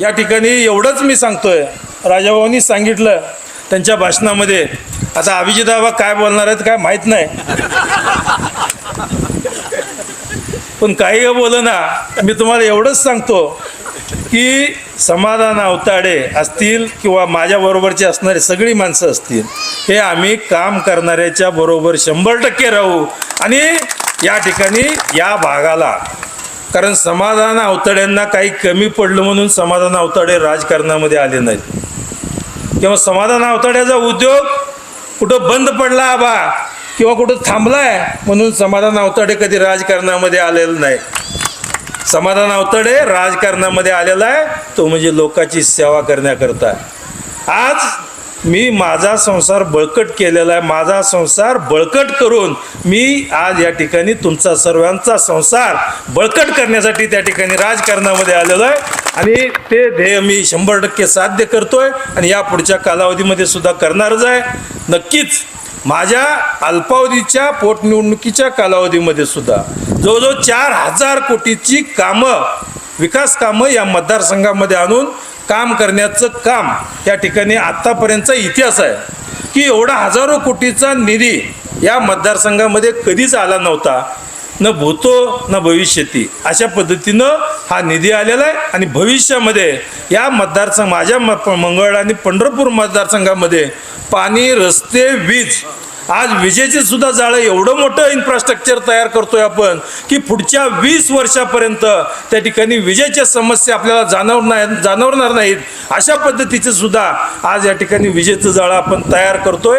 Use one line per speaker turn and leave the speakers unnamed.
या ठिकाणी एवढंच मी सांगतोय. राजाभाऊनी सांगितलं त्यांच्या भाषणामध्ये. आता अभिजिताबा काय बोलणार आहेत काय माहीत नाही. पण काही बोल ना मी तुम्हाला एवढंच सांगतो की समाधान अवताडे असतील किंवा माझ्याबरोबरचे असणारे सगळी माणसं असतील हे आम्ही काम करणाऱ्याच्या बरोबर शंभर टक्के राहू. आणि या ठिकाणी या भागाला कारण समाधान अवतड्यांना काही कमी पडलं म्हणून समाधान अवताडे राजकारणामध्ये आले नाहीत. किंवा समाधान अवताड्याचा उद्योग कुठं बंद पडला आबा किंवा कुठं थांबलाय म्हणून समाधान अवताडे कधी राजकारणामध्ये आलेलं नाही. समाधान अवतडे राजकारणामध्ये आलेला आहे तो म्हणजे लोकांची सेवा करण्याकरता. आज मी माझा संसार बळकट केलेला आहे. माझा संसार बळकट करून मी आज या ठिकाणी तुमचा सर्वांचा संसार बळकट करण्यासाठी त्या ठिकाणी राजकारणामध्ये आलेलो आहे. आणि ते ध्येय मी शंभर टक्के साध्य करतोय आणि या पुढच्या कालावधीमध्ये सुद्धा करणारच आहे. नक्कीच माझ्या अल्पावधीच्या पोटनिवडणुकीच्या कालावधीमध्ये सुद्धा जवळजवळ चार हजार कोटीची कामं विकास कामं या मतदारसंघामध्ये आणून काम करण्याचं काम या ठिकाणी आत्तापर्यंतचा इतिहास आहे. की एवढा हजारो कोटीचा निधी या मतदारसंघामध्ये कधीच आला नव्हता. न भूतो न भविष्यती. अशा पद्धतीनं हा निधी आलेला आहे आणि भविष्यामध्ये या मतदारसंघ माझ्या म मंगळ आणि पंढरपूर मतदारसंघामध्ये पाणी रस्ते वीज आज विजेचे सुद्धा जाळं एवढं मोठं इन्फ्रास्ट्रक्चर तयार करतोय आपण की पुढच्या वीस वर्षापर्यंत त्या ठिकाणी विजेच्या समस्या आपल्याला जाणवणार नाही जाणवणार नाहीत. अशा पद्धतीचे सुद्धा आज या ठिकाणी विजेचं जाळं आपण तयार करतोय.